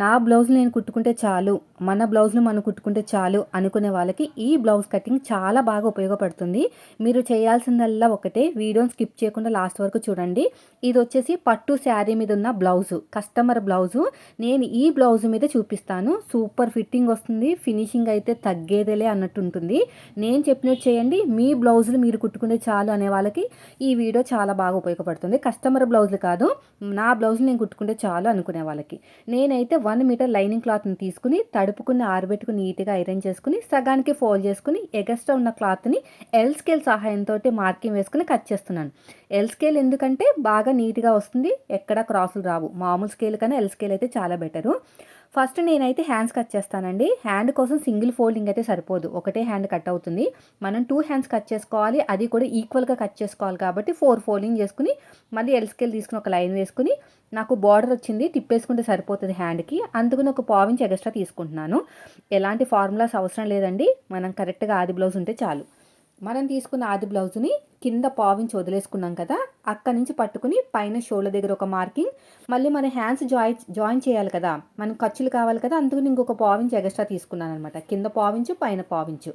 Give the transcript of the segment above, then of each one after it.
నా బ్లౌజ్ నేను కుట్టుకుంటే చాలు మన బ్లౌజ్లు మనం కుట్టుకుంటే చాలు అనుకునే వాళ్ళకి ఈ బ్లౌజ్ కటింగ్ చాలా బాగా ఉపయోగపడుతుంది. మీరు చేయాల్సిందల్లా ఒకటే వీడియోని స్కిప్ చేయకుండా లాస్ట్ వరకు చూడండి. ఇది వచ్చేసి పట్టు శారీ మీద ఉన్న బ్లౌజు కస్టమర్ బ్లౌజు. నేను ఈ బ్లౌజ్ మీద చూపిస్తాను. సూపర్ ఫిట్టింగ్ వస్తుంది ఫినిషింగ్ అయితే తగ్గేదేలే అన్నట్టు ఉంటుంది. నేను చెప్పినట్టు చేయండి మీ బ్లౌజులు మీరు కుట్టుకుంటే చాలు అనే వాళ్ళకి ఈ వీడియో చాలా బాగా ఉపయోగపడుతుంది. కస్టమర్ బ్లౌజులు కాదు నా బ్లౌజులు నేను కుట్టుకుంటే చాలు అనుకునే వాళ్ళకి. నేనైతే వన్ మీటర్ లైనింగ్ క్లాత్ని తీసుకుని తడుపుకుని ఆరబెట్టుకుని నీట్గా ఐరన్ చేసుకుని సగానికి ఫోల్డ్ చేసుకుని ఎగస్ట్రా ఉన్న క్లాత్ని ఎల్ స్కేల్ సహాయంతో మార్కింగ్ వేసుకుని కట్ చేస్తున్నాను. ఎల్ స్కేల్ ఎందుకంటే బాగా నీట్గా వస్తుంది ఎక్కడ క్రాసులు రావు. మామూలు స్కేల్ కన్నా ఎల్ స్కేల్ అయితే చాలా బెటరు ఫస్ట్ నేనైతే హ్యాండ్స్ కట్ చేస్తానండి. హ్యాండ్ కోసం సింగిల్ ఫోల్డింగ్ అయితే సరిపోదు. ఒకటే హ్యాండ్ కట్ అవుతుంది. మనం టూ హ్యాండ్స్ కట్ చేసుకోవాలి. అది కూడా ఈక్వల్గా కట్ చేసుకోవాలి కాబట్టి ఫోర్ ఫోల్డింగ్ చేసుకుని మళ్ళీ ఎల్ స్కేల్ తీసుకుని ఒక లైన్ వేసుకుని నాకు బార్డర్ వచ్చింది. తిప్పేసుకుంటే సరిపోతుంది హ్యాండ్కి అందుకని ఒక పావించి ఎక్స్ట్రా తీసుకుంటున్నాను. ఎలాంటి ఫార్ములాస్ అవసరం లేదండి. మనం కరెక్ట్గా ఆది బ్లౌజ్ ఉంటే చాలు. మనం తీసుకున్న ఆది బ్లౌజ్ని కింద పావించి వదిలేసుకున్నాం కదా అక్కడి నుంచి పట్టుకుని పైన షోల్డర్ దగ్గర ఒక మార్కింగ్. మళ్ళీ మన హ్యాండ్స్ జాయిన్ జాయిన్ చేయాలి కదా మనకు ఖర్చులు కావాలి కదా అందుకని ఇంకొక పావించి ఎక్స్ట్రా తీసుకున్నాను అనమాట కింద పావించు పైన పావించు.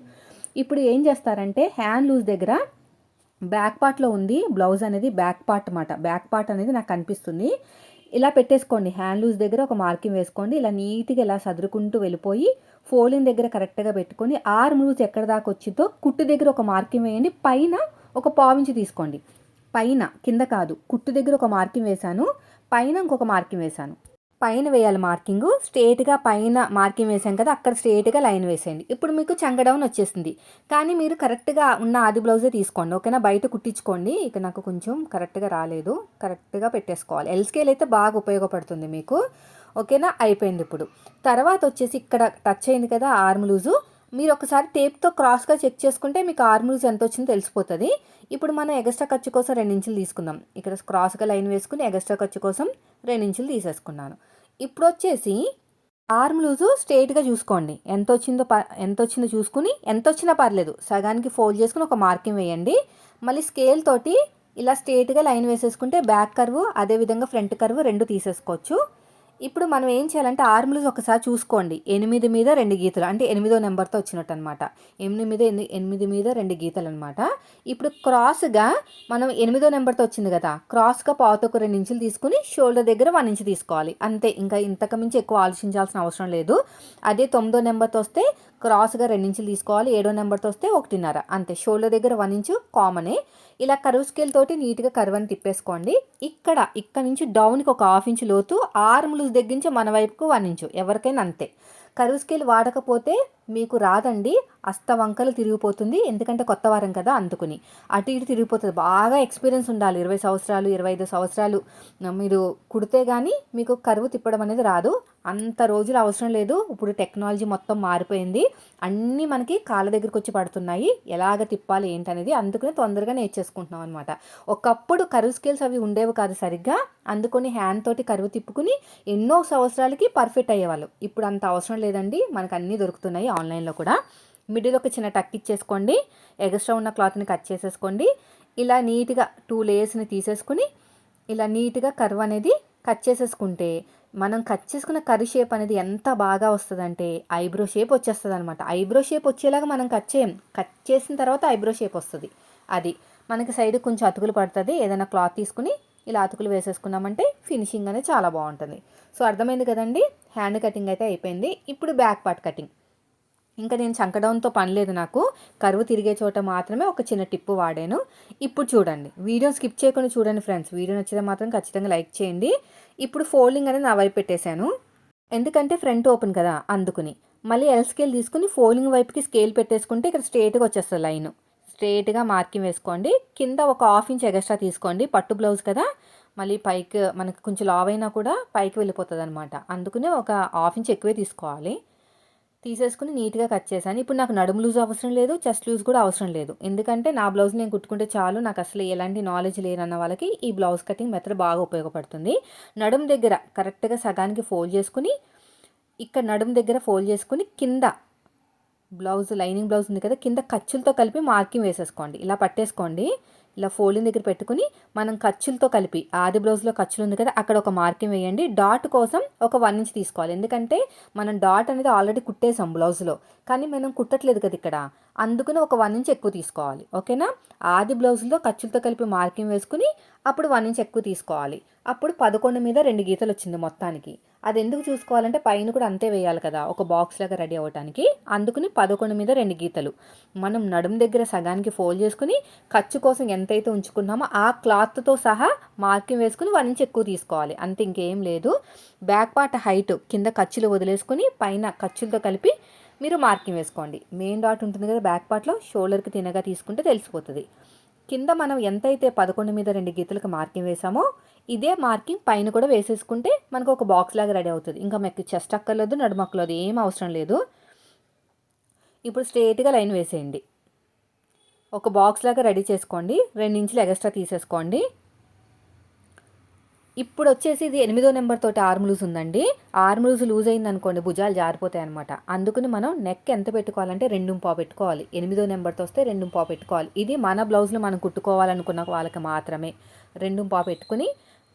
ఇప్పుడు ఏం చేస్తారంటే హ్యాండ్ లూజ్ దగ్గర బ్యాక్ పార్ట్లో ఉంది బ్లౌజ్ అనేది బ్యాక్ పార్ట్ అనమాట బ్యాక్ పార్ట్ అనేది నాకు కనిపిస్తుంది ఇలా పెట్టేసుకోండి. హ్యాండ్ లూజ్ దగ్గర ఒక మార్కింగ్ వేసుకోండి. ఇలా నీట్గా ఇలా సదురుకుంటూ వెళ్ళిపోయి ఫోలింగ్ దగ్గర కరెక్ట్గా పెట్టుకొని ఆర్మ్ లూజ్ ఎక్కడ దాకా వచ్చిందో కుట్టు దగ్గర ఒక మార్కింగ్ వేయండి. పైన ఒక పావించి తీసుకోండి. పైన కింద కాదు కుట్టు దగ్గర ఒక మార్కింగ్ వేశాను. పైన ఇంకొక మార్కింగ్ వేశాను. పైన వేయాలి మార్కింగ్. స్ట్రేట్గా పైన మార్కింగ్ వేసాం కదా అక్కడ స్ట్రేట్గా లైన్ వేసేయండి. ఇప్పుడు మీకు చంగడౌన్ వచ్చేసింది. కానీ మీరు కరెక్ట్గా ఉన్న ఆది బ్లౌజే తీసుకోండి. ఓకేనా? బయట కుట్టించుకోండి. ఇక నాకు కొంచెం కరెక్ట్గా రాలేదు. కరెక్ట్గా పెట్టేసుకోవాలి. ఎల్ స్కేల్ అయితే బాగా ఉపయోగపడుతుంది మీకు. ఓకేనా? అయిపోయింది ఇప్పుడు. తర్వాత వచ్చేసి ఇక్కడ టచ్ అయింది కదా ఆర్మ్ లూజు మీరు ఒకసారి టేప్తో క్రాస్గా చెక్ చేసుకుంటే మీకు ఆర్మ్ లూజ్ ఎంత వచ్చిందో తెలిసిపోతుంది. ఇప్పుడు మనం ఎగస్ట్రా ఖర్చు కోసం రెండించులు తీసుకుందాం. ఇక్కడ క్రాస్గా లైన్ వేసుకుని ఎగస్ట్రా ఖర్చు కోసం రెండించులు తీసేసుకున్నాను. ఇప్పుడు వచ్చేసి ఆర్మ్ లూజు స్ట్రేట్గా చూసుకోండి. ఎంత వచ్చిందో ప ఎంత వచ్చిందో చూసుకుని ఎంత వచ్చినా పర్లేదు. సగానికి ఫోల్డ్ చేసుకుని ఒక మార్కింగ్ వేయండి. మళ్ళీ స్కేల్ తోటి ఇలా స్ట్రేట్గా లైన్ వేసేసుకుంటే బ్యాక్ కర్వ్ అదేవిధంగా ఫ్రంట్ కర్వ్ రెండు తీసేసుకోవచ్చు. ఇప్పుడు మనం ఏం చేయాలంటే ఆర్ములు ఒకసారి చూసుకోండి. ఎనిమిది మీద రెండు గీతలు అంటే ఎనిమిదో నెంబర్తో వచ్చినట్టు అనమాట ఎనిమిది మీద ఎనిమిది మీద రెండు గీతలు అనమాట ఇప్పుడు క్రాస్గా మనం ఎనిమిదో నెంబర్తో వచ్చింది కదా క్రాస్గా పావుతొక్క రెండు ఇంచులు తీసుకుని షోల్డర్ దగ్గర వన్ ఇంచు తీసుకోవాలి. అంతే ఇంకా ఇంతకు మించి ఎక్కువ ఆలోచించాల్సిన అవసరం లేదు. అదే తొమ్మిదో నెంబర్తో వస్తే క్రాస్గా రెండించులు తీసుకోవాలి. ఏడో నెంబర్తో వస్తే ఒకటిన్నర. అంతే. షోల్డర్ దగ్గర వన్ ఇంచు కామనే. ఇలా కరువు స్కేల్ తోటి నీట్గా కరువని తిప్పేసుకోండి. ఇక్కడ ఇక్కడ నుంచి డౌన్కి ఒక హాఫ్ ఇంచు లోతు. ఆర్మ్ లూజ్ దగ్గర నుంచి మన వైపుకు వన్ ఇంచు. ఎవరికైనా అంతే. కరువు స్కేల్ వాడకపోతే మీకు రాదండి. అస్తవంకలు తిరిగిపోతుంది. ఎందుకంటే కొత్త వారం కదా అందుకుని. అటు ఇటు తిరిగిపోతుంది. బాగా ఎక్స్పీరియన్స్ ఉండాలి. ఇరవై సంవత్సరాలు ఇరవై ఐదు సంవత్సరాలు మీరు కుడితే కానీ మీకు కరువు తిప్పడం అనేది రాదు. అంత రోజులు అవసరం లేదు. ఇప్పుడు టెక్నాలజీ మొత్తం మారిపోయింది. అన్నీ మనకి కాళ్ళ దగ్గరికి వచ్చి పడుతున్నాయి. ఎలాగ తిప్పాలి ఏంటనేది అందుకని తొందరగా నేర్చేసుకుంటున్నాం అనమాట ఒకప్పుడు కరువు స్కేల్స్ అవి ఉండేవి కాదు సరిగ్గా. అందుకొని హ్యాండ్ తోటి కరువు తిప్పుకుని ఎన్నో సంవత్సరాలకి పర్ఫెక్ట్ అయ్యేవాళ్ళు. ఇప్పుడు అంత అవసరం లేదండి. మనకు అన్నీ దొరుకుతున్నాయి. ఆన్లైన్లో కూడా. మిడిల్ ఒక చిన్న టక్ ఇచ్చేసుకోండి. ఎగస్ట్రా ఉన్న క్లాత్ని కట్ చేసేసుకోండి. ఇలా నీట్గా టూ లేయర్స్ని తీసేసుకుని ఇలా నీట్గా కర్వ్ అనేది కట్ చేసేసుకుంటే మనం కట్ చేసుకున్న కర్రీ షేప్ అనేది ఎంత బాగా వస్తుందంటే ఐబ్రో షేప్ వచ్చేస్తుంది అనమాట ఐబ్రో షేప్ వచ్చేలాగా మనం కట్ చేయం. కట్ చేసిన తర్వాత ఐబ్రో షేప్ వస్తుంది. అది మనకి సైడ్ కొంచెం అతుకులు పడుతుంది. ఏదైనా క్లాత్ తీసుకుని ఇలా అతుకులు వేసేసుకున్నామంటే ఫినిషింగ్ అనేది చాలా బాగుంటుంది. సో అర్థమైంది కదండి? హ్యాండ్ కటింగ్ అయితే అయిపోయింది. ఇప్పుడు బ్యాక్ పార్ట్ కటింగ్. ఇంకా నేను చంకడంతో పని లేదు నాకు. కరువు తిరిగే చోట మాత్రమే ఒక చిన్న టిప్పు వాడాను. ఇప్పుడు చూడండి. వీడియో స్కిప్ చేయకుండా చూడండి ఫ్రెండ్స్. వీడియో నచ్చితే మాత్రం ఖచ్చితంగా లైక్ చేయండి. ఇప్పుడు ఫోల్డింగ్ అనేది నా వైపు పెట్టేశాను. ఎందుకంటే ఫ్రంట్ ఓపెన్ కదా అందుకుని. మళ్ళీ ఎల్ స్కేల్ తీసుకుని ఫోల్డింగ్ వైపుకి స్కేల్ పెట్టేసుకుంటే ఇక్కడ స్ట్రేట్గా వచ్చేస్తుంది లైన్. స్ట్రేట్గా మార్కింగ్ వేసుకోండి. కింద ఒక హాఫ్ ఇంచ్ ఎగస్ట్రా తీసుకోండి. పట్టు బ్లౌజ్ కదా. మళ్ళీ పైకి మనకి కొంచెం లావ్ అయినా కూడా పైకి వెళ్ళిపోతుంది అనమాట అందుకనే ఒక హాఫ్ ఇంచ్ ఎక్కువే తీసుకోవాలి. తీసేసుకుని నీట్గా కట్ చేశాను. ఇప్పుడు నాకు నడుము లూజ్ అవసరం లేదు చెస్ట్ లూజ్ కూడా అవసరం లేదు. ఎందుకంటే నా బ్లౌజ్ నేను కుట్టుకుంటే చాలు నాకు అసలు ఎలాంటి నాలెడ్జ్ లేనన్న వాళ్ళకి ఈ బ్లౌజ్ కటింగ్ మెథడ్ బాగా ఉపయోగపడుతుంది. నడుము దగ్గర కరెక్ట్గా సగానికి ఫోల్డ్ చేసుకుని ఇక్కడ నడుము దగ్గర ఫోల్డ్ చేసుకుని కింద బ్లౌజ్ లైనింగ్ బ్లౌజ్ ఉంది కదా కింద ఖర్చులతో కలిపి మార్కింగ్ వేసేసుకోండి. ఇలా పట్టేసుకోండి. ఇలా ఫోల్డింగ్ దగ్గర పెట్టుకుని మనం ఖర్చులతో కలిపి ఆది బ్లౌజ్లో ఖర్చులు ఉంది కదా అక్కడ ఒక మార్కింగ్ వేయండి. డాట్ కోసం ఒక వన్ ఇంచ్ తీసుకోవాలి. ఎందుకంటే మనం డాట్ అనేది ఆల్రెడీ కుట్టేసాం బ్లౌజ్లో కానీ మనం కుట్టట్లేదు కదా ఇక్కడ. అందుకని ఒక వన్ ఇంచ్ ఎక్కువ తీసుకోవాలి. ఓకేనా? ఆది బ్లౌజ్లో ఖర్చులతో కలిపి మార్కింగ్ వేసుకుని అప్పుడు వన్ ఇంచ్ ఎక్కువ తీసుకోవాలి. అప్పుడు పదకొండు మీద రెండు గీతలు వచ్చింది మొత్తానికి. అది ఎందుకు చూసుకోవాలంటే పైన కూడా అంతే వేయాలి కదా ఒక బాక్స్ లాగా రెడీ అవ్వడానికి అందుకుని పదకొండు మీద రెండు గీతలు. మనం నడుం దగ్గర సగానికి ఫోల్డ్ చేసుకుని ఖర్చు కోసం ఎంతైతే ఉంచుకున్నామో ఆ క్లాత్తో సహా మార్కింగ్ వేసుకుని వన్ ఇంచ్ ఎక్కువ తీసుకోవాలి. అంతే ఇంకేం లేదు. బ్యాక్ పార్ట్ హైట్ కింద ఖర్చులు వదిలేసుకుని పైన ఖర్చులతో కలిపి మీరు మార్కింగ్ వేసుకోండి. మెయిన్ డాట్ ఉంటుంది కదా బ్యాక్ పార్ట్లో షోల్డర్కి తినగా తీసుకుంటే తెలిసిపోతుంది. కింద మనం ఎంతైతే పదకొండు మీద రెండు గీతలకు మార్కింగ్ వేసామో ఇదే మార్కింగ్ పైన కూడా వేసేసుకుంటే మనకు ఒక బాక్స్ లాగా రెడీ అవుతుంది. ఇంకా మీకు చెస్ట్ అక్కర్లేదు నడుమక్కర్లేదు ఏం అవసరం లేదు. ఇప్పుడు స్ట్రేట్గా లైన్ వేసేయండి. ఒక బాక్స్ లాగా రెడీ చేసుకోండి. రెండు ఇంచులు ఎగస్ట్రా తీసేసుకోండి. ఇప్పుడు వచ్చేసి ఇది ఎనిమిదో నెంబర్ తోటి ఆర్మ్ లూజ్ ఉందండి. ఆర్మ్ లూజ్ లూజ్ అయింది అనుకోండి భుజాలు జారిపోతాయి అనమాట అందుకని మనం నెక్ ఎంత పెట్టుకోవాలంటే రెండు పా పెట్టుకోవాలి. ఎనిమిదో నెంబర్తో వస్తే రెండు పా పెట్టుకోవాలి. ఇది మన బ్లౌజ్లో మనం కుట్టుకోవాలనుకున్న వాళ్ళకి మాత్రమే. రెండు పా పెట్టుకుని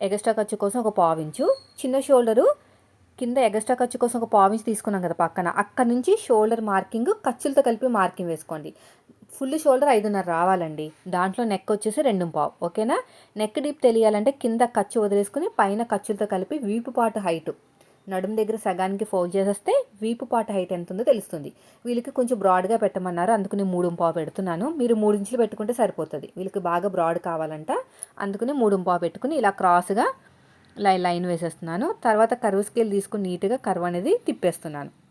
ఎగస్ట్రా ఖర్చు కోసం ఒక పావించు చిన్న షోల్డరు కింద ఎగస్ట్రా ఖర్చు కోసం ఒక పావించి తీసుకున్నాం కదా పక్కన. అక్కడ నుంచి షోల్డర్ మార్కింగ్ ఖర్చులతో కలిపి మార్కింగ్ వేసుకోండి. ఫుల్ షోల్డర్ ఐదున్నర రావాలండి. దాంట్లో నెక్ వచ్చేసి రెండు పావు. ఓకేనా? నెక్ డీప్ తెలియాలంటే కింద ఖర్చు వదిలేసుకుని పైన ఖర్చులతో కలిపి వీపు పాటు హైటు. నడుము దగ్గర సగానికి ఫోల్డ్ చేసేస్తే వీపు పాట హైట్ ఎంత ఉందో తెలుస్తుంది. వీళ్ళకి కొంచెం బ్రాడ్గా పెట్టమన్నారు అందుకని మూడు పావు పెడుతున్నాను. మీరు మూడు ఇంచులు పెట్టుకుంటే సరిపోతుంది. వీళ్ళకి బాగా బ్రాడ్ కావాలంట అందుకని మూడు పావు పెట్టుకుని ఇలా క్రాస్గా లైన్ లైన్ వేసేస్తున్నాను. తర్వాత కరువు స్కేల్ తీసుకుని నీట్గా కరువు అనేది తిప్పేస్తున్నాను.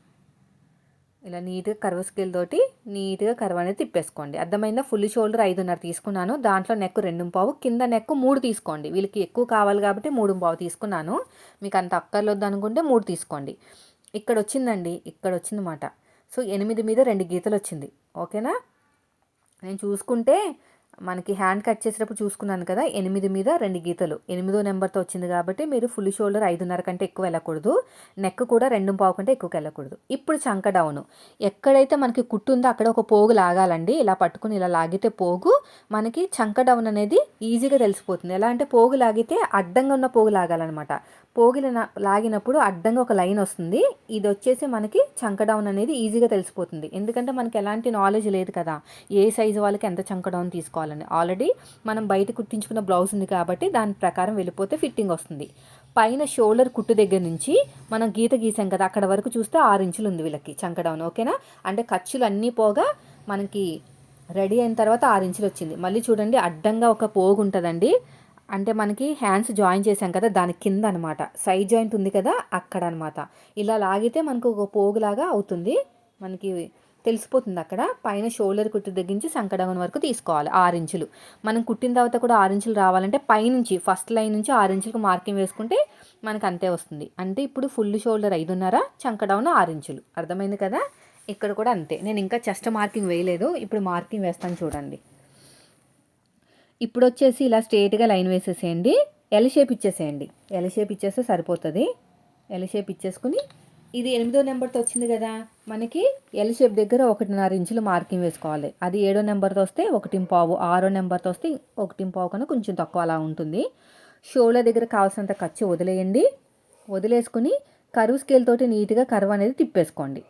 ఇలా నీట్గా కర్వ్ స్కేల్ తోటి నీట్గా కర్వ్ అనేది తిప్పేసుకోండి. అర్థమైందా? ఫుల్ షోల్డర్ ఐదున్నర తీసుకున్నాను. దాంట్లో నెక్ రెండు పావు కింద నెక్ మూడు తీసుకోండి. వీళ్ళకి ఎక్కువ కావాలి కాబట్టి మూడు పావు తీసుకున్నాను. మీకు అంత అక్కర్లొద్దు అనుకుంటే మూడు తీసుకోండి. ఇక్కడ వచ్చిందండి ఇక్కడ వచ్చిందన్నమాట. సో ఎనిమిది మీద రెండు గీతలు వచ్చింది. ఓకేనా? నేను చూసుకుంటే మనకి హ్యాండ్ కట్ చేసేటప్పుడు చూసుకున్నాను కదా ఎనిమిది మీద రెండు గీతలు. ఎనిమిదో నెంబర్తో వచ్చింది కాబట్టి మీరు ఫుల్ షోల్డర్ ఐదున్నర కంటే ఎక్కువ వెళ్ళకూడదు. నెక్ కూడా రెండు పావు కంటే ఎక్కువ వెళ్ళకూడదు. ఇప్పుడు చంక డౌన్ ఎక్కడైతే మనకి కుట్టు ఉందో అక్కడ ఒక పోగు లాగాలండి. ఇలా పట్టుకుని ఇలా లాగితే పోగు. మనకి చంక డౌన్ అనేది ఈజీగా తెలిసిపోతుంది. ఎలా అంటే పోగు లాగితే అడ్డంగా ఉన్న పోగు లాగాలన్నమాట. పోగిన లాగినప్పుడు అడ్డంగా ఒక లైన్ వస్తుంది. ఇది వచ్చేసి మనకి చంక డౌన్ అనేది ఈజీగా తెలిసిపోతుంది. ఎందుకంటే మనకి ఎలాంటి నాలెడ్జ్ లేదు కదా. ఏ సైజు వాళ్ళకి ఎంత చంక డౌన్ తీసుకోవాలని. ఆల్రెడీ మనం బయట కుట్టించుకున్న బ్లౌజ్ ఉంది కాబట్టి దాని ప్రకారం వెళ్ళిపోతే ఫిట్టింగ్ వస్తుంది. పైన షోల్డర్ కుట్టు దగ్గర నుంచి మనం గీత గీసాం కదా అక్కడ వరకు చూస్తే ఆరు ఇంచులు ఉంది వీళ్ళకి చంక డౌన్ ఓకేనా అంటే ఖర్చులు అన్నీ పోగా మనకి రెడీ అయిన తర్వాత ఆరు ఇంచులు వచ్చింది. మళ్ళీ చూడండి అడ్డంగా ఒక పోగు ఉంటుందండి అంటే మనకి హ్యాండ్స్ జాయిన్ చేసాం కదా దాని కింద అనమాట సైడ్ జాయింట్ ఉంది కదా అక్కడ అనమాట ఇలా లాగితే మనకు ఒక పోగులాగా అవుతుంది. మనకి తెలిసిపోతుంది అక్కడ. పైన షోల్డర్ కుట్టు దగ్గరించి సంకడగం వరకు తీసుకోవాలి ఆరు ఇంచులు. మనం కుట్టిన తర్వాత కూడా ఆరు ఇంచులు రావాలంటే పైనుంచి ఫస్ట్ లైన్ నుంచి ఆరు ఇంచులకు మార్కింగ్ వేసుకుంటే మనకు అంతే వస్తుంది. అంటే ఇప్పుడు ఫుల్ షోల్డర్ ఐదున్నర చంకడౌన్ ఆరు ఇంచులు. అర్థమైంది కదా? ఇక్కడ కూడా అంతే. నేను ఇంకా చెస్ట్ మార్కింగ్ వేయలేదు. ఇప్పుడు మార్కింగ్ వేస్తాను చూడండి. ఇప్పుడు వచ్చేసి ఇలా స్ట్రేట్గా లైన్ వేసేసేయండి. ఎల్ షేప్ ఇచ్చేసేయండి. ఎల్ షేప్ ఇచ్చేస్తే సరిపోతుంది. ఎల్ షేప్ ఇచ్చేసుకుని ఇది ఎనిమిదో నెంబర్తో వచ్చింది కదా మనకి ఎల్ షేప్ దగ్గర ఒకటిన్నర ఇంచులు మార్కింగ్ వేసుకోవాలి. అది ఏడో నెంబర్తో వస్తే ఒకటి పావు ఆరో నెంబర్తో వస్తే ఒకటి పావు కన్నా కొంచెం తక్కువ అలా ఉంటుంది. షోల్డర్ దగ్గర కావాల్సినంత ఖర్చు వదిలేయండి. వదిలేసుకుని కరువు స్కేల్ తోటి నీట్గా కరువు అనేది తిప్పేసుకోండి.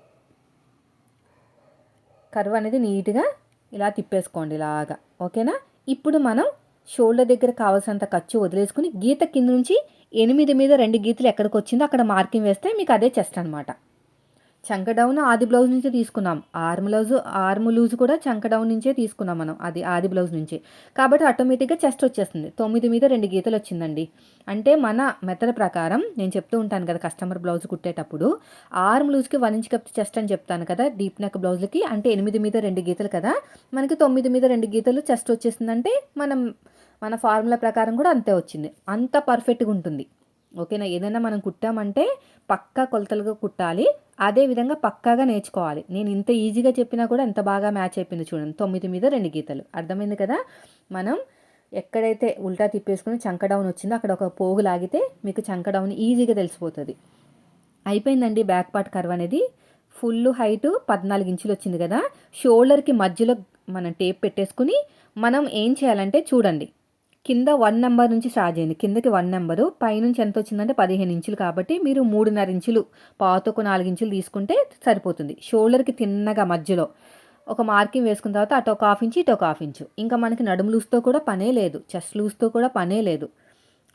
కరువు అనేది నీట్గా ఇలా తిప్పేసుకోండి ఇలాగా. ఓకేనా? ఇప్పుడు మనం షోల్డర్ దగ్గర కావాల్సినంత ఖర్చు వదిలేసుకుని గీత కింద నుంచి ఎనిమిది మీద రెండు గీతలు ఎక్కడికి వచ్చిందో అక్కడ మార్కింగ్ వేస్తే మీకు అదే చెస్ట్ అనమాట చంక డౌన్ ఆది బ్లౌజ్ నుంచే తీసుకున్నాం. ఆర్మ్ బ్లౌజ్ ఆర్మ్ లూజ్ కూడా చంక డౌన్ నుంచే తీసుకున్నాం మనం. అది ఆది బ్లౌజ్ నుంచే. కాబట్టి ఆటోమేటిక్గా చెస్ట్ వచ్చేస్తుంది. తొమ్మిది మీద రెండు గీతలు వచ్చిందండి. అంటే మన మెథడ్ ప్రకారం నేను చెప్తూ ఉంటాను కదా కస్టమర్ బ్లౌజ్ కుట్టేటప్పుడు. ఆర్మ్ లూజ్కి వన్ ఇంచ్ కప్ చెస్ట్ అని చెప్తాను కదా. డీప్ నెక్ బ్లౌజ్కి అంటే ఎనిమిది మీద రెండు గీతలు కదా. మనకి తొమ్మిది మీద రెండు గీతలు చెస్ట్ వచ్చేసిందంటే మనం మన ఫార్ములా ప్రకారం కూడా అంతే వచ్చింది. అంత పర్ఫెక్ట్గా ఉంటుంది. ఓకేనా? ఏదైనా మనం కుట్టామంటే పక్కా కొలతలుగా కుట్టాలి. అదే విధంగా పక్కాగా నేర్చుకోవాలి. నేను ఇంత ఈజీగా చెప్పినా కూడా ఎంత బాగా మ్యాచ్ అయిపోయింది చూడండి. తొమ్మిది మీద రెండు గీతలు. అర్థమైంది కదా? మనం ఎక్కడైతే ఉల్టా తిప్పేసుకుని చంక డౌన్ వచ్చిందో అక్కడ ఒక పోగు లాగితే మీకు చంక డౌన్ ఈజీగా తెలిసిపోతుంది. అయిపోయిందండి బ్యాక్ పార్ట్ కర్వ్ అనేది. ఫుల్ హైట్ పద్నాలుగు ఇంచులు వచ్చింది కదా? షోల్డర్కి మధ్యలో మనం టేప్ పెట్టేసుకుని మనం ఏం చేయాలంటే చూడండి. కింద వన్ నెంబర్ నుంచి స్టార్ట్ చేయండి. కిందకి వన్ నెంబరు పైనుంచి ఎంత వచ్చిందంటే పదిహేను ఇంచులు కాబట్టి మీరు మూడున్నర ఇంచులు పాతకు నాలుగు ఇంచులు తీసుకుంటే సరిపోతుంది. షోల్డర్కి తిన్నగా మధ్యలో. ఒక మార్కింగ్ వేసుకున్న తర్వాత అటు ఒక హాఫ్ ఇంచు ఇటు ఒక హాఫ్ ఇంచు. ఇంకా మనకి నడుము లూస్తో కూడా పనే లేదు. చెస్ట్ లూస్తో కూడా పనే లేదు.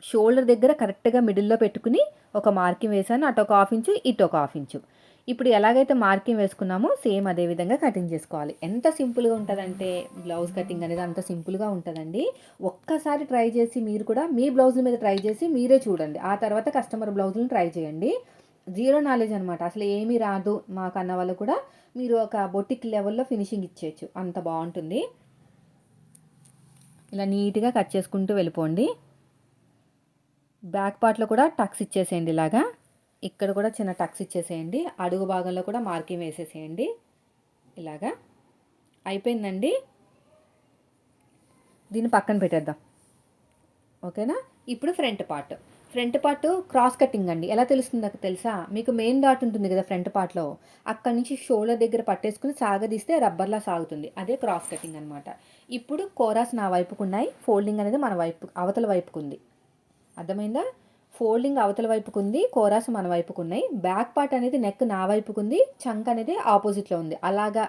షోల్డర్ దగ్గర కరెక్ట్గా మిడిల్లో పెట్టుకుని ఒక మార్కింగ్ వేసాను. అటు ఒక హాఫ్ ఇంచు ఇటు ఒక హాఫ్ ఇంచు. ఇప్పుడు ఎలాగైతే మార్కింగ్ వేసుకున్నామో సేమ్ అదే విధంగా కటింగ్ చేసుకోవాలి. ఎంత సింపుల్గా ఉంటుందంటే బ్లౌజ్ కటింగ్ అనేది అంత సింపుల్గా ఉంటుందండి. ఒక్కసారి ట్రై చేసి మీరు కూడా మీ బ్లౌజుల మీద ట్రై చేసి మీరే చూడండి. ఆ తర్వాత కస్టమర్ బ్లౌజులను ట్రై చేయండి. జీరో నాలెడ్జ్ అనమాట అసలు ఏమీ రాదు మాకు అన్న వాళ్ళు కూడా మీరు ఒక బొటిక్ లెవెల్లో ఫినిషింగ్ ఇచ్చేయచ్చు. అంత బాగుంటుంది. ఇలా నీట్గా కట్ చేసుకుంటూ వెళ్ళిపోండి. బ్యాక్ పార్ట్లో కూడా టక్స్ ఇచ్చేసేయండి ఇలాగా. ఇక్కడ కూడా చిన్న టక్స్ ఇచ్చేసేయండి. అడుగు భాగంలో కూడా మార్కింగ్ వేసేసేయండి. ఇలాగా. అయిపోయిందండి. దీన్ని పక్కన పెట్టేద్దాం. ఓకేనా? ఇప్పుడు front part. Front part cross cutting అండి. ఎలా తెలుస్తుందో తెలుసా? మీకు మెయిన్ డాట్ ఉంటుంది కదా ఫ్రంట్ పార్ట్లో. అక్కడ నుంచి షోల్డర్ దగ్గర పట్టేసుకుని సాగదీస్తే రబ్బర్లా సాగుతుంది. అదే క్రాస్ కటింగ్ అనమాట ఇప్పుడు కోరాస్ నా వైపుకున్నాయి. ఫోల్డింగ్ అనేది మన వైపు అవతల వైపుకుంది. అర్థమైందా? ఫోల్డింగ్ అవతల వైపుకు ఉంది కోరాస్ మన వైపుకు ఉన్నాయి బ్యాక్ పార్ట్ అనేది నెక్ నా వైపుకు ఉంది చంక్ అనేది ఆపోజిట్లో ఉంది. అలాగా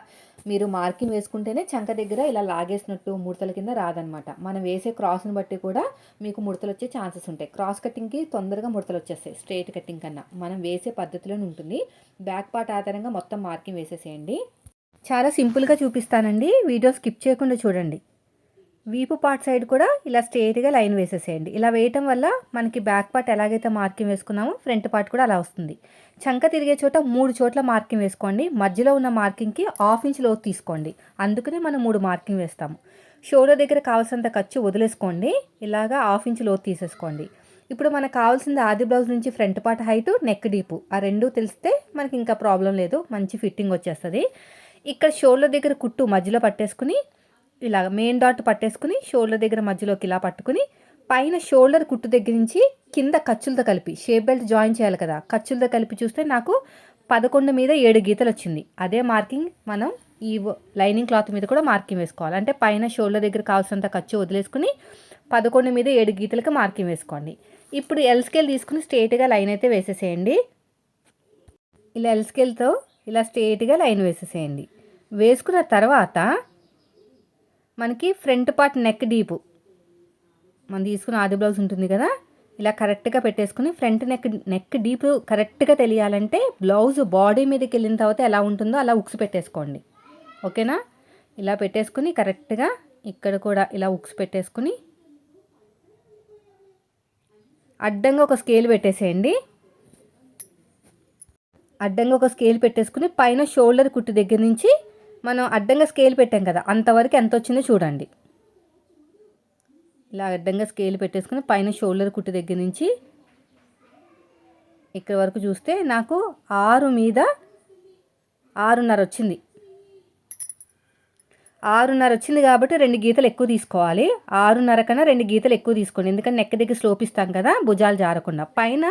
మీరు మార్కింగ్ వేసుకుంటేనే చంక దగ్గర ఇలా లాగేసినట్టు ముడతల కింద రాదనమాట. మనం వేసే క్రాస్ని బట్టి కూడా మీకు ముడతలు వచ్చే ఛాన్సెస్ ఉంటాయి. క్రాస్ కటింగ్కి తొందరగా ముడతలు వచ్చేస్తాయి స్ట్రైట్ కటింగ్ కన్నా. మనం వేసే పద్ధతిలోనే ఉంటుంది. బ్యాక్ పార్ట్ ఆధారంగా మొత్తం మార్కింగ్ వేసేసేయండి. చాలా సింపుల్గా చూపిస్తానండి. వీడియో స్కిప్ చేయకుండా చూడండి. వీపు పార్ట్ సైడ్ కూడా ఇలా స్ట్రేట్గా లైన్ వేసేసేయండి. ఇలా వేయటం వల్ల మనకి బ్యాక్ పార్ట్ ఎలాగైతే మార్కింగ్ వేసుకున్నామో ఫ్రంట్ పార్ట్ కూడా అలా వస్తుంది. చంక తిరిగే చోట మూడు చోట్ల మార్కింగ్ వేసుకోండి. మధ్యలో ఉన్న మార్కింగ్కి హాఫ్ ఇంచ్ లోతు తీసుకోండి. అందుకనే మనం మూడు మార్కింగ్ వేస్తాము. షోల్డర్ దగ్గర కావాల్సినంత ఖర్చు వదిలేసుకోండి. ఇలాగా హాఫ్ ఇంచ్ లోతు తీసేసుకోండి. ఇప్పుడు మనకు కావాల్సింది ఆది బ్లౌజ్ నుంచి front part height neck deep. ఆ రెండు తెలిస్తే మనకి ఇంకా ప్రాబ్లం లేదు. మంచి ఫిట్టింగ్ వచ్చేస్తుంది. ఇక్కడ షోల్డర్ దగ్గర కుట్టు మధ్యలో పట్టేసుకుని ఇలా మెయిన్ డాట్ పట్టేసుకుని షోల్డర్ దగ్గర మధ్యలోకి ఇలా పట్టుకుని పైన షోల్డర్ కుట్టు దగ్గర నుంచి కింద ఖర్చులతో కలిపి షేప్ బెల్ట్ జాయిన్ చేయాలి కదా ఖర్చులతో కలిపి చూస్తే నాకు పదకొండు మీద ఏడు గీతలు వచ్చింది. అదే మార్కింగ్ మనం ఈ లైనింగ్ క్లాత్ మీద కూడా మార్కింగ్ వేసుకోవాలి. అంటే పైన షోల్డర్ దగ్గర కావాల్సినంత ఖర్చు వదిలేసుకుని పదకొండు మీద ఏడు గీతలకు మార్కింగ్ వేసుకోండి. ఇప్పుడు ఎల్ స్కేల్ తీసుకుని స్ట్రేట్గా లైన్ అయితే వేసేసేయండి. ఇలా ఎల్ స్కేల్తో ఇలా స్ట్రేట్గా లైన్ వేసేసేయండి. వేసుకున్న తర్వాత మనకి ఫ్రంట్ పార్ట్ నెక్ డీపు. మనం తీసుకున్న ఆది బ్లౌజ్ ఉంటుంది కదా ఇలా కరెక్ట్గా పెట్టేసుకుని ఫ్రంట్ నెక్ నెక్ డీప్ కరెక్ట్గా తెలియాలంటే బ్లౌజ్ బాడీ మీదకి వెళ్ళిన తర్వాత ఎలా ఉంటుందో అలా ఉక్స్ పెట్టేసుకోండి. ఓకేనా? ఇలా పెట్టేసుకుని కరెక్ట్గా ఇక్కడ కూడా ఇలా ఉక్స్ పెట్టేసుకుని అడ్డంగా ఒక స్కేల్ పెట్టేసేయండి. అడ్డంగా ఒక స్కేల్ పెట్టేసుకుని పైన షోల్డర్ కుట్టు దగ్గర నుంచి మనం అడ్డంగా స్కేల్ పెట్టాం కదా అంతవరకు ఎంత వచ్చిందో చూడండి. ఇలా అడ్డంగా స్కేల్ పెట్టేసుకుని పైన షోల్డర్ కుట్టు దగ్గర నుంచి ఇక్కడ వరకు చూస్తే నాకు ఆరు మీద ఆరున్నర వచ్చింది. ఆరున్నర వచ్చింది కాబట్టి రెండు గీతలు ఎక్కువ తీసుకోవాలి. ఆరున్నర కన్నా రెండు గీతలు ఎక్కువ తీసుకోండి. ఎందుకంటే నెక్క దగ్గర స్లోప్ ఇస్తాం కదా భుజాలు జారకుండా. పైన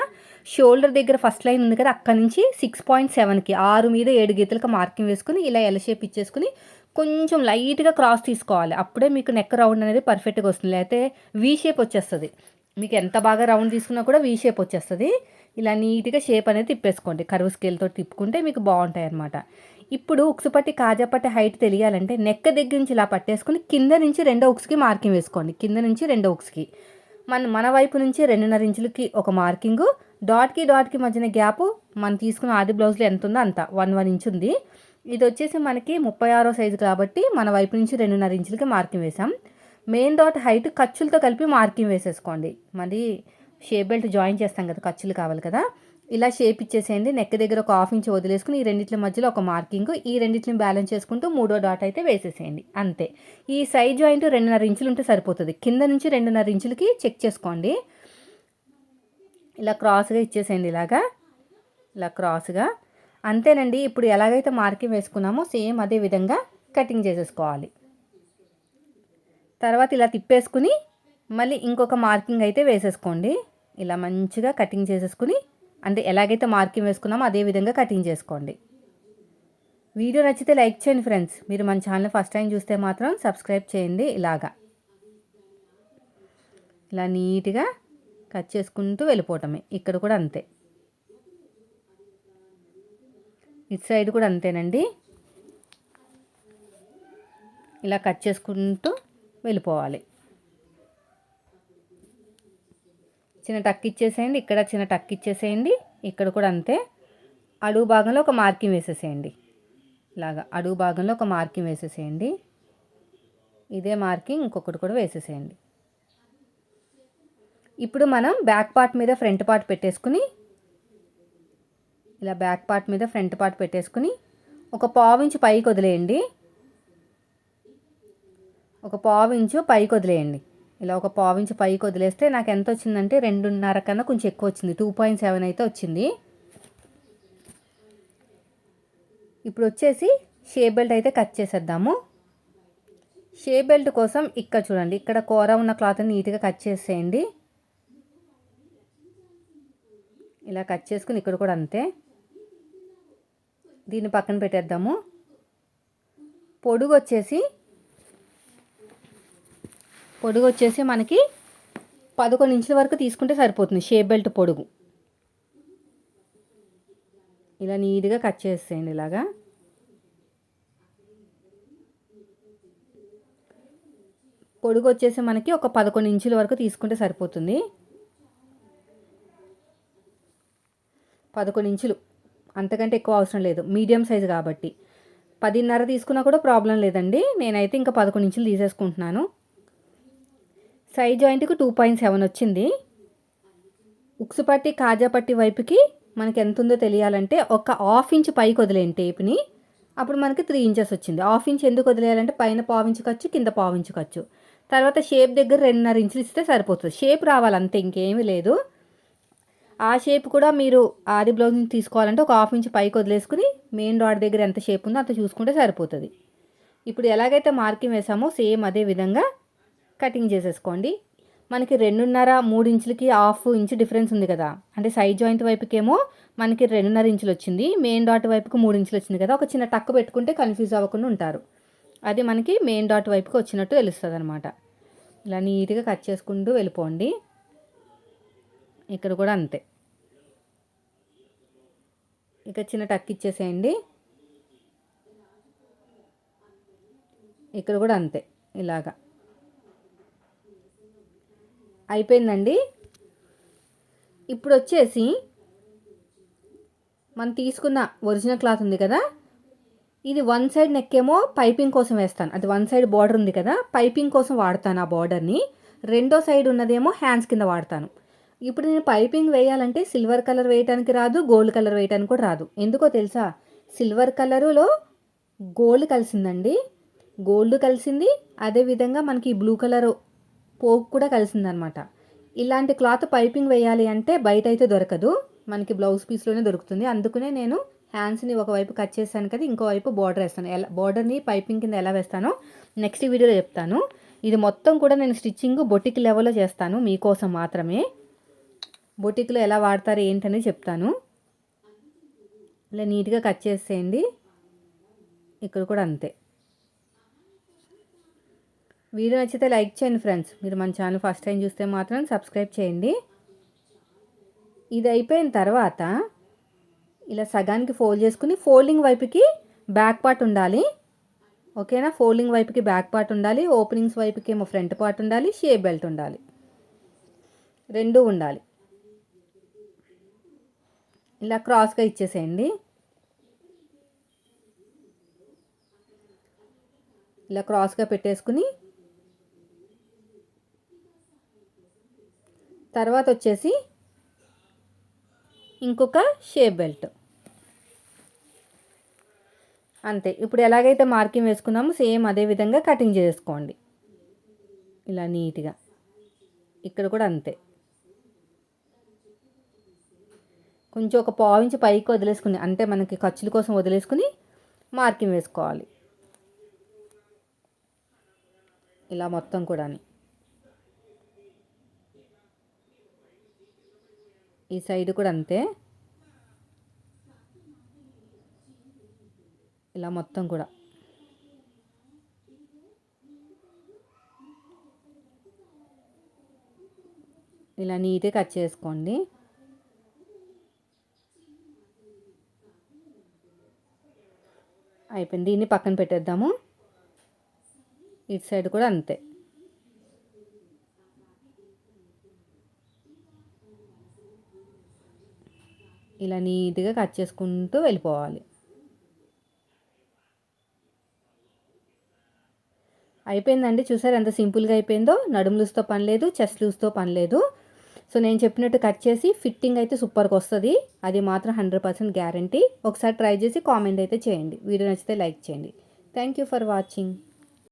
షోల్డర్ దగ్గర ఫస్ట్ లైన్ ఉంది కదా అక్కడ నుంచి సిక్స్ పాయింట్ సెవెన్కి ఆరు మీద ఏడు గీతలకు మార్కింగ్ వేసుకుని ఇలా ఎల్ షేప్ ఇచ్చేసుకుని కొంచెం లైట్గా క్రాస్ తీసుకోవాలి. అప్పుడే మీకు నెక్ రౌండ్ అనేది పర్ఫెక్ట్గా వస్తుంది. లేకపోతే వీ షేప్ వచ్చేస్తుంది. మీకు ఎంత బాగా రౌండ్ తీసుకున్నా కూడా వీ షేప్ వచ్చేస్తుంది. ఇలా నీట్గా షేప్ అనేది తిప్పేసుకోండి. కరువు స్కేల్తో తిప్పుకుంటే మీకు బాగుంటాయి అన్నమాట ఇప్పుడు ఉక్సుపట్టి కాజాపట్టి హైట్ తెలియాలంటే నెక్క దగ్గర నుంచి ఇలా పట్టేసుకుని కింద నుంచి రెండో ఉక్స్కి మార్కింగ్ వేసుకోండి. కింద నుంచి రెండో ఉక్స్కి. మన మన వైపు నుంచి రెండున్నర ఇంచులకి ఒక మార్కింగు డాట్కి డాట్కి మధ్యన గ్యాప్ మనం తీసుకున్న ఆది బ్లౌజ్లో ఎంత ఉందో అంత వన్ వన్ ఇంచ్ ఉంది. ఇది వచ్చేసి మనకి ముప్పై ఆరో సైజు కాబట్టి మన వైపు నుంచి రెండున్నర ఇంచులకి మార్కింగ్ వేసాం మెయిన్ డాట్ హైట్ ఖర్చులతో కలిపి మార్కింగ్ వేసేసుకోండి. మరి షేప్ బెల్ట్ జాయిన్ చేస్తాం కదా ఖర్చులు కావాలి కదా. ఇలా షేప్ ఇచ్చేసేయండి. నెక్ దగ్గర ఒక హాఫ్ ఇంచ్ వదిలేసుకుని ఈ రెండింటి మధ్యలో ఒక మార్కింగ్ ఈ రెండింటిని బ్యాలెన్స్ చేసుకుంటూ మూడో డాట్ అయితే వేసేసేయండి. అంతే. ఈ సైడ్ జాయింట్ రెండున్నర ఇంచులు ఉంటే సరిపోతుంది. కింద నుంచి రెండున్నర ఇంచులకి చెక్ చేసుకోండి. ఇలా క్రాస్గా ఇచ్చేసేయండి ఇలాగా. ఇలా క్రాస్గా అంతేనండి. ఇప్పుడు ఎలాగైతే మార్కింగ్ వేసుకున్నామో సేమ్ అదే విధంగా కటింగ్ చేసేసుకోవాలి. తర్వాత ఇలా తిప్పేసుకుని మళ్ళీ ఇంకొక మార్కింగ్ అయితే వేసేసుకోండి. ఇలా మంచిగా కటింగ్ చేసేసుకుని అంటే ఎలాగైతే మార్కింగ్ వేసుకున్నామో అదే విధంగా కటింగ్ చేసుకోండి. వీడియో నచ్చితే లైక్ చేయండి ఫ్రెండ్స్. మీరు మన ఛానల్ ఫస్ట్ టైం చూస్తే మాత్రం సబ్స్క్రైబ్ చేయండి ఇలాగా. ఇలా నీట్గా కట్ చేసుకుంటూ వెళ్ళిపోవటమే. ఇక్కడ కూడా అంతే. ఇటు సైడ్ కూడా అంతేనండి. ఇలా కట్ చేసుకుంటూ వెళ్ళిపోవాలి. చిన్న టక్ ఇచ్చేసేయండి ఇక్కడ చిన్న టక్ ఇచ్చేసేయండి ఇక్కడ కూడా అంతే. అడుగు భాగంలో ఒక మార్కింగ్ వేసేసేయండి. ఇలాగా అడుగు భాగంలో ఒక మార్కింగ్ వేసేసేయండి. ఇదే మార్కింగ్ ఇంకొకటి కూడా వేసేసేయండి. ఇప్పుడు మనం బ్యాక్ పార్ట్ మీద ఫ్రంట్ పార్ట్ పెట్టేసుకుని ఇలా బ్యాక్ పార్ట్ మీద ఫ్రంట్ పార్ట్ పెట్టేసుకుని ఒక పావు ఇంచు పైకి వదిలేయండి. ఒక పావు ఇంచు పైకి వదిలేయండి. ఇలా ఒక పావించి పైకి వదిలేస్తే నాకు ఎంత వచ్చిందంటే రెండున్నర కన్నా కొంచెం ఎక్కువ వచ్చింది. టూ పాయింట్ సెవెన్ అయితే వచ్చింది. ఇప్పుడు వచ్చేసి షేప్ బెల్ట్ అయితే కట్ చేసేద్దాము. షేప్ బెల్ట్ కోసం ఇక్కడ చూడండి. ఇక్కడ కూర ఉన్న క్లాత్ నీట్గా కట్ చేసేయండి. ఇలా కట్ చేసుకుని ఇక్కడ కూడా అంతే. దీన్ని పక్కన పెట్టేద్దాము. పొడుగు వచ్చేసి పొడుగు వచ్చేసి మనకి పదకొండు ఇంచుల వరకు తీసుకుంటే సరిపోతుంది. షేప్ బెల్ట్ పొడుగు. ఇలా నీట్గా కట్ చేసేయండి ఇలాగా. పొడుగు వచ్చేసి మనకి ఒక పదకొండు ఇంచుల వరకు తీసుకుంటే సరిపోతుంది. పదకొండు ఇంచులు. అంతకంటే ఎక్కువ అవసరం లేదు. మీడియం సైజు కాబట్టి. పదిన్నర తీసుకున్నా కూడా ప్రాబ్లం లేదండి. నేనైతే ఇంకా పదకొండు ఇంచులు తీసేసుకుంటున్నాను. సైజ్ జాయింట్కి టూ పాయింట్ సెవెన్ వచ్చింది. ఉక్సు పట్టి కాజా పట్టి వైపుకి మనకి ఎంత ఉందో తెలియాలంటే ఒక హాఫ్ ఇంచ్ పైకి వదిలేయండి టేప్ని. అప్పుడు మనకి త్రీ ఇంచెస్ వచ్చింది. హాఫ్ ఇంచ్ ఎందుకు వదిలేయాలంటే పైన పావు ఖర్చు కింద పావించు ఖర్చు. తర్వాత షేప్ దగ్గర రెండున్నర ఇంచులు ఇస్తే సరిపోతుంది. షేప్ రావాలి అంతే ఇంకేమీ లేదు. ఆ షేప్ కూడా మీరు ఆది బ్లౌజ్ తీసుకోవాలంటే ఒక హాఫ్ ఇంచ్ పైకి వదిలేసుకుని మెయిన్ రాడ్ దగ్గర ఎంత షేప్ ఉందో అంత చూసుకుంటే సరిపోతుంది. ఇప్పుడు ఎలాగైతే మార్కింగ్ వేసామో సేమ్ అదే విధంగా కటింగ్ చేసేసుకోండి. మనకి రెండున్నర మూడు ఇంచులకి హాఫ్ ఇంచు డిఫరెన్స్ ఉంది కదా. అంటే సైడ్ జాయింట్ వైపుకేమో మనకి రెండున్నర ఇంచులు వచ్చింది. మెయిన్ డాట్ వైపుకి మూడు ఇంచులు వచ్చింది కదా. ఒక చిన్న టక్ పెట్టుకుంటే కన్ఫ్యూజ్ అవ్వకుండా ఉంటారు. అది మనకి మెయిన్ డాట్ వైపుకి వచ్చినట్టు తెలుస్తుంది అనమాట ఇలా నీట్గా కట్ చేసుకుంటూ వెళ్ళిపోండి. ఇక్కడ కూడా అంతే. ఇక చిన్న టక్ ఇచ్చేసేయండి. ఇక్కడ కూడా అంతే. ఇలాగా. అయిపోయిందండి. ఇప్పుడు వచ్చేసి మనం తీసుకున్న ఒరిజినల్ క్లాత్ ఉంది కదా ఇది వన్ సైడ్ నెక్ ఏమో పైపింగ్ కోసం వేస్తాను. అది వన్ సైడ్ బార్డర్ ఉంది కదా పైపింగ్ కోసం వాడతాను ఆ బార్డర్ని. రెండో సైడ్ ఉన్నదేమో హ్యాండ్స్ కింద వాడతాను. ఇప్పుడు నేను పైపింగ్ వేయాలంటే సిల్వర్ కలర్ వేయటానికి రాదు గోల్డ్ కలర్ వేయడానికి కూడా రాదు. ఎందుకో తెలుసా? సిల్వర్ కలరులో గోల్డ్ కలిసిందండి. గోల్డ్ కలిసింది అదేవిధంగా మనకి బ్లూ కలర్ పోక్ కూడా కలిసిందనమాట. ఇలాంటి క్లాత్ పైపింగ్ వేయాలి అంటే బయట అయితే దొరకదు. మనకి బ్లౌజ్ పీస్లోనే దొరుకుతుంది. అందుకనే నేను హ్యాండ్స్ని ఒకవైపు కట్ చేస్తాను కదా ఇంకోవైపు బార్డర్ వేస్తాను. ఎలా బార్డర్ని పైపింగ్ కింద ఎలా వేస్తానో నెక్స్ట్ వీడియోలో చెప్తాను. ఇది మొత్తం కూడా నేను స్టిచ్చింగ్ బొటిక్ లెవెల్లో చేస్తాను మీకోసం మాత్రమే. బొటిక్లో ఎలా వాడతారు ఏంటనేది చెప్తాను. ఇలా నీట్గా కట్ చేసేయండి. ఇక్కడ కూడా అంతే. వీడియో నచ్చితే లైక్ చేయండి ఫ్రెండ్స్. మీరు మన ఛానల్ ఫస్ట్ టైం చూస్తే మాత్రం సబ్స్క్రైబ్ చేయండి. ఇది అయిపోయిన తర్వాత ఇలా సగానికి ఫోల్డ్ చేసుకుని ఫోల్డింగ్ వైపుకి బ్యాక్ పార్ట్ ఉండాలి. ఓకేనా? ఫోల్డింగ్ వైపుకి బ్యాక్ పార్ట్ ఉండాలి. ఓపెనింగ్స్ వైపుకి ఏమో ఫ్రంట్ పార్ట్ ఉండాలి. షేప్ బెల్ట్ ఉండాలి. రెండు ఉండాలి. ఇలా క్రాస్గా ఇచ్చేసేయండి. ఇలా క్రాస్గా పెట్టేసుకుని తర్వాత వచ్చేసి ఇంకొక షేప్ బెల్ట్. అంతే. ఇప్పుడు ఎలాగైతే మార్కింగ్ వేసుకున్నామో సేమ్ అదే విధంగా కటింగ్ చేసుకోండి. ఇలా నీట్గా. ఇక్కడ కూడా అంతే. కొంచెం ఒక పావించి పైకి వదిలేసుకుని అంటే మనకి ఖర్చుల కోసం వదిలేసుకుని మార్కింగ్ వేసుకోవాలి. ఇలా మొత్తం కూడా ఈ సైడ్ కూడా అంతే. ఇలా మొత్తం కూడా. ఇలా నీట్గా కట్ చేసుకోండి. అయిపోయింది. దీన్ని పక్కన పెట్టేద్దాము. ఇటు సైడ్ కూడా అంతే. ఇలా నీట్గా కట్ చేసుకుంటూ వెళ్ళిపోవాలి. అయిపోయిందండి. చూసారు ఎంత సింపుల్గా అయిపోయిందో. నడుము లూస్తో పని లేదు చెస్ట్ లూస్తో పని లేదు. సో నేను చెప్పినట్టు కట్ చేసి ఫిట్టింగ్ అయితే సూపర్గా వస్తుంది. అది మాత్రం హండ్రెడ్ పర్సెంట్ గ్యారంటీ. ఒకసారి ట్రై చేసి కామెంట్ అయితే చేయండి. వీడియో నచ్చితే లైక్ చేయండి. Thank you for watching.